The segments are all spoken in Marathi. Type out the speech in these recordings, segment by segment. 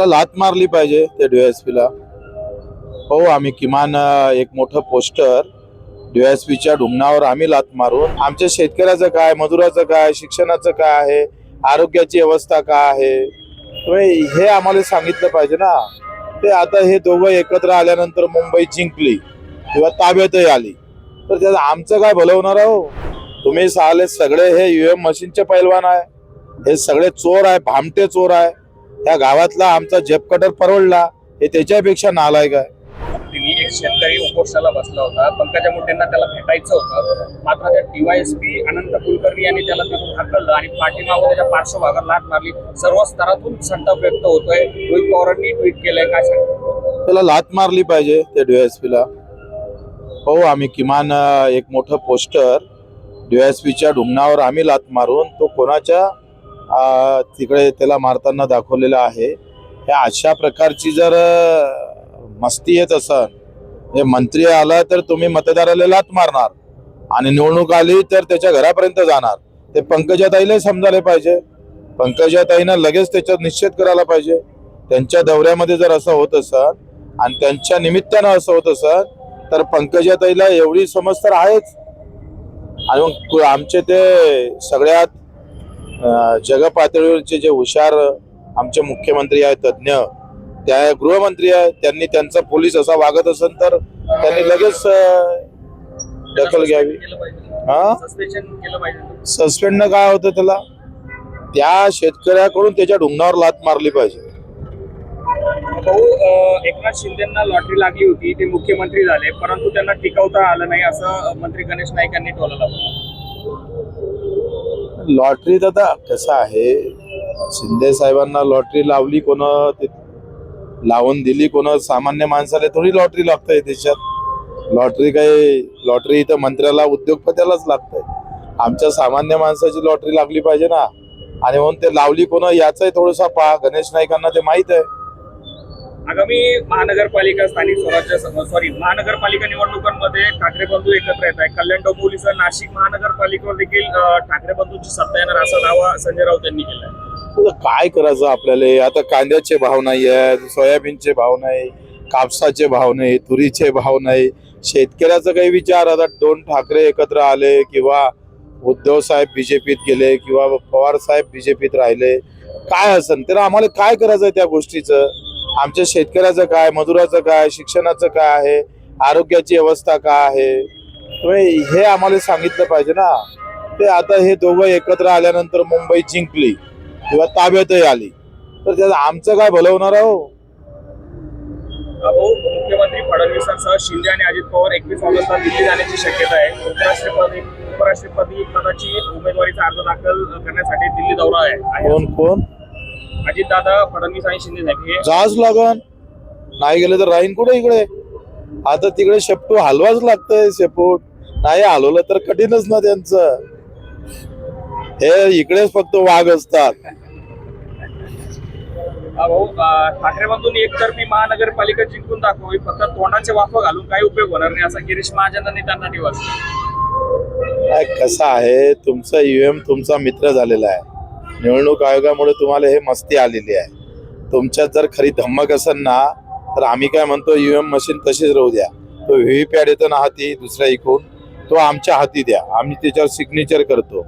त्याला लात मारली पाहिजे त्या डीएसपीला हो आम्ही किमान एक मोठं पोस्टर डीएसपीच्या ढुंगणावर आम्ही लात मारून आमच्या शेतकऱ्याचं काय मजुराचं काय शिक्षणाचं काय आहे आरोग्याची अवस्था काय आहे तुम्ही हे आम्हाला सांगितलं पाहिजे ना. ते आता हे दोघं एकत्र आल्यानंतर मुंबई जिंकली किंवा ताब्यातही आली. तर त्याचं आमचं काय भलं होणार हो? तुम्ही साले सगळे हे युएम मशीनचे पैलवान आहे. हे सगळे चोर आहे भामटे चोर आहे. त्या गावातला आमचा जेप कटर परवडला हे त्याच्यापेक्षा नालायक आहे. तिने एक शेतकरी उपोषणाला बसला होता. पंकजा मुंडेंना त्याला भेटायचं होतं. मात्र त्या डीवायएसपी अनंत कुलकर्णी यांनी त्याला तिथून हाकललं आणि पाठीमागून त्याच्या पार्श्वभागात लाट मारली. सर्व स्तरातून संताप व्यक्त होतोय. रोहित पवारांनी ट्विट केलंय. काय सांगतो? त्याला लात मारली पाहिजे त्या डीएसपीला हो आम्ही किमान एक मोठं पोस्टर डीएसपीच्या ढुंगणावर आम्ही लात मारून तो कोणाच्या तिकडे त्याला मारताना दाखवलेलं आहे. ह्या अशा प्रकारची जर मस्ती येत असन हे मंत्री आला तर तुम्ही मतदाराला लात मारणार आणि निवडणूक आली तर त्याच्या घरापर्यंत जाणार. ते पंकजाताईला समजायला पाहिजे. पंकजाताईनं लगेच त्याच्यात निश्चित करायला पाहिजे. त्यांच्या दौऱ्यामध्ये जर असं होत असत आणि त्यांच्या निमित्तानं असं होत असत तर पंकजाताईला एवढी समज तर आहेच. आणि मग आमचे ते सगळ्यात जगपातळीवरचे जे हुशार आमचे मुख्यमंत्री आहेत तज्ज्ञ त्या गृहमंत्री आहेत त्यांनी त्यांचा पोलीस असा वागत असेल तर त्यांनी लगेच दखल घ्यावी. हा? सस्पेंड काय होतं त्याला? त्या शेतकऱ्याकडून त्याच्या ढुंगणावर लात मारली पाहिजे. भाऊ एकनाथ शिंदेना लॉटरी लागली होती ते मुख्यमंत्री झाले परंतु त्यांना टिकवता आलं नाही असं मंत्री गणेश नाईक यांनी टोललं लॉटरीत आता कसं आहे? शिंदे साहेबांना लॉटरी लावली कोण ते लावून दिली कोण सामान्य माणसाला थोडी लॉटरी लागतंय देशात? लॉटरी काही लॉटरी इथं मंत्र्याला उद्योगपत्यालाच लागतंय आमच्या सामान्य माणसाची लॉटरी लागली पाहिजे ना. आणि म्हणून ते लावली कोण याचाही थोडासा पहा. गणेश नाईकांना ते माहीत आहे. आगामी महानगरपालिका स्थानिक स्वराज्य सॉरी महानगरपालिका निवडणुकांमध्ये ठाकरे बंधू एकत्र येत आहे कल्याण डोंबिवलीसह नाशिक महानगरपालिकेवर देखील ठाकरे बंधूंची सत्ता येणार असा दावा संजय राऊत यांनी केला आहे काय करायचं आपल्याला? आता कांद्याचे भाव नाही आहेत सोयाबीनचे भाव नाही कापसाचे भाव नाही तुरीचे भाव नाही. शेतकऱ्याचा काही विचार आता दोन ठाकरे एकत्र आले किंवा उद्धव साहेब बीजेपीत गेले किंवा पवार साहेब बीजेपीत राहिले काय असन? तर आम्हाला काय करायचं त्या गोष्टीचं? आमच्या शेतकऱ्याचं काय मजुराचं काय शिक्षणाचं काय आहे आरोग्याची अवस्था काय आहे? हे आम्हाला सांगितलं पाहिजे ना. ते आता हे दोघं एकत्र आल्यानंतर मुंबई जिंकली किंवा ताब्यातही आली. तर त्याचं आमचं काय भलं होणार हो भाऊ मुख्यमंत्री फडणवीसांसह शिंदे आणि अजित पवार एकवीस ऑगस्टला दिल्ली जाण्याची शक्यता आहे. उपराष्ट्रपती उपराष्ट्रपती पदाची उमेदवारीचा अर्ज दाखल करण्यासाठी दिल्ली दौरा आहे आहे. कोण कोण? अजितदादा फडणवीस आणि शिंदे साहेब हे जाच लागन. नाही गेलं तर राहीन कुठे इकडे? आता तिकडे शेपटू हलवाच लागतंय शेपूट. नाही हलवलं तर कठीणच ना त्यांचं. हे इकडेच फक्त वाघ असतात. हा भाऊ अं, ठाकरे बंधूंनी एकतर्फी महानगरपालिका जिंकून दाखवावी फक्त तोंडाचे वाफ घालून काही उपयोग होणार नाही असा गिरीश महाजनांनी त्यांना दिवस काय कसं आहे तुमचा युएम तुमचा मित्र झालेला आहे. निवडणूक आयोगामुळे तुम्हाला हे मस्ती आलेली आहे. तुमच्यात जर खरी धम्मक असेल ना तर आम्ही काय म्हणतो युएम मशीन तशीच राहू द्या. तो व्हीव्हीपॅड येतो ना हाती दुसऱ्या इकून तो आमच्या हाती द्या. आम्ही त्याच्यावर सिग्नेचर करतो.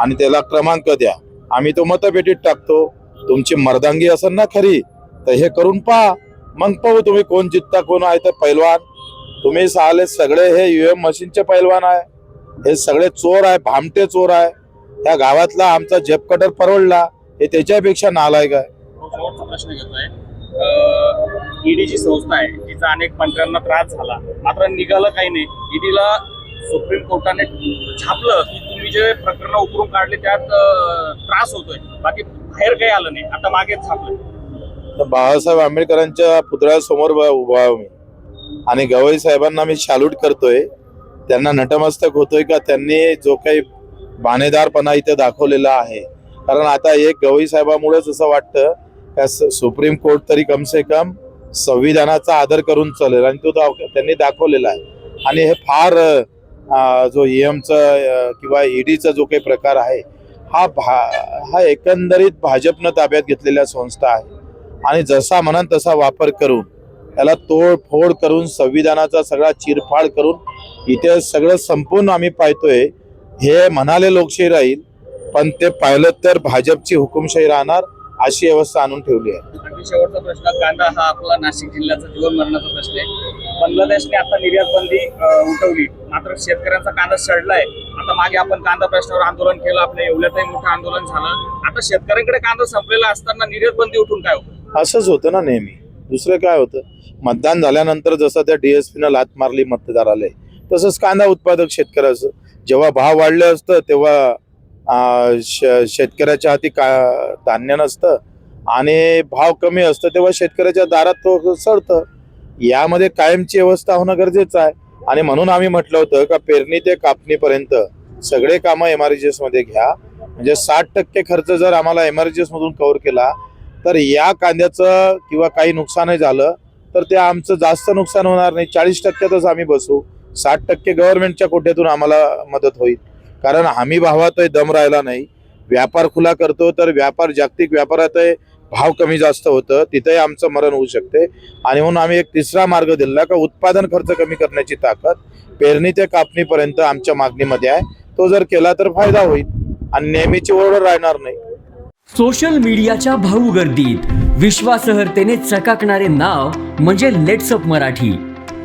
आणि त्याला क्रमांक द्या. आम्ही तो मतपेटीत टाकतो. तुमची मर्दांगी असेल ना खरी तर हे करून पहा. मग पाहू तुम्ही कोण जितता कोण आहे तर पैलवान. तुम्ही साले सगळे हे युएम मशीनचे पैलवान आहे. हे सगळे चोर आहे भामटे चोर आहे. त्या गावातला आमचा जेप कटर परवडला हे त्याच्यापेक्षा नालायक आहे. शेवटचा प्रश्न घेतोय. ईडीची संस्था आहे जिचा अनेक मंत्र्यांना त्रास झाला. मात्र निघालं काही नाही. ईडीला सुप्रीम कोर्टाने छापलं की तुम्ही जे प्रकरण उकरून काढले त्यात त्रास होतोय. बाकी बाहेर काही आलं नाही. आता मागेच छापलं तर बाबासाहेब आंबेडकरांच्या पुतळ्यासमोर ब- उभा आहे मी. आणि गवई साहेबांना मी शाल्यूट करतोय. त्यांना नटमस्तक होतोय का? त्यांनी जो काही बाणेदारपणा इथे दाखवलेला आहे. कारण आता एक गवई साहेबामुळेच असं वाटतं का स- सुप्रीम कोर्ट तरी कमसे कम संविधानाचा आदर करून चालेल. आणि तो दाव- त्यांनी दाखवलेला आहे. आणि हे फार अं, जो ईएमचं किंवा ईडीचा जो काही प्रकार आहे हा भा हा एकंदरीत भाजपनं ताब्यात घेतलेल्या संस्था आहे. आणि जसा म्हणन तसा वापर करून त्याला तोडफोड करून संविधानाचा सगळा चिरफाड करून इथे सगळं संपूर्ण आम्ही पाहतोय हे म्हणाले लोकशाही राहील पण ते पाहिलं तर भाजपची हुकुमशाही राहणार अशी व्यवस्था आणून ठेवली आहे. शेवटचा प्रश्न कांदा हा आपला नाशिक जिल्ह्याचा जीवन मरणाचा प्रश्न आहे. बांगलादेशने आता निर्यात बंदी उठवली. मात्र शेतकऱ्यांचा कांदा सडलाय. आता मागे आपण कांदा प्रश्नावर आंदोलन केलं आपल्या एवढ्यातही मोठं आंदोलन झालं. आता शेतकऱ्यांकडे कांदा संपलेला असताना निर्यात बंदी उठून काय होतं? असंच होतं ना नेहमी. दुसरं काय होतं? मतदान झाल्यानंतर जसं त्या डीएसपीनं लात मारली मतदाराला. तसंच कांदा उत्पादक शेतकऱ्याचं. जेव्हा भाव वाढले असतं तेव्हा शेतकऱ्याच्या हाती का धान्य नसतं आणि भाव कमी असतं तेव्हा शेतकऱ्याच्या दारात तो सडतं. यामध्ये कायमची व्यवस्था होणं गरजेचं आहे. आणि म्हणून आम्ही म्हटलं होतं का पेरणी ते कापणीपर्यंत सगळे कामं एम आरमध्ये घ्या. म्हणजे साठ टक्के खर्च जर आम्हाला एम आर मधून कव्हर केला तर या कांद्याचं किंवा काही नुकसानही झालं तर ते आमचं जास्त नुकसान होणार नाही. चाळीस टक्क्यातच आम्ही बसू. साठ टक्के गव्हर्नमेंटच्या कोट्यातून आम्हाला मदत होईल. कारण हमी भावातही दम राहिला नाही. व्यापार खुला करतो तर व्यापार जागतिक व्यापारातही भाव कमी जास्त होतं. तिथेही आमचं मरण होऊ शकते. आणि म्हणून आम्ही एक तिसरा मार्ग दिला का उत्पादन खर्च कमी करण्याची ताकद पेरणी ते कापणीपर्यंत आमच्या मागणीमध्ये आहे. तो जर केला तर फायदा होईल. आणि नेहमीची ओरड राहणार नाही. सोशल मीडियाच्या भाऊ गर्दीत. विश्वासहर्तेने चकाकणारे नाव म्हणजे लेट्सअप मराठी.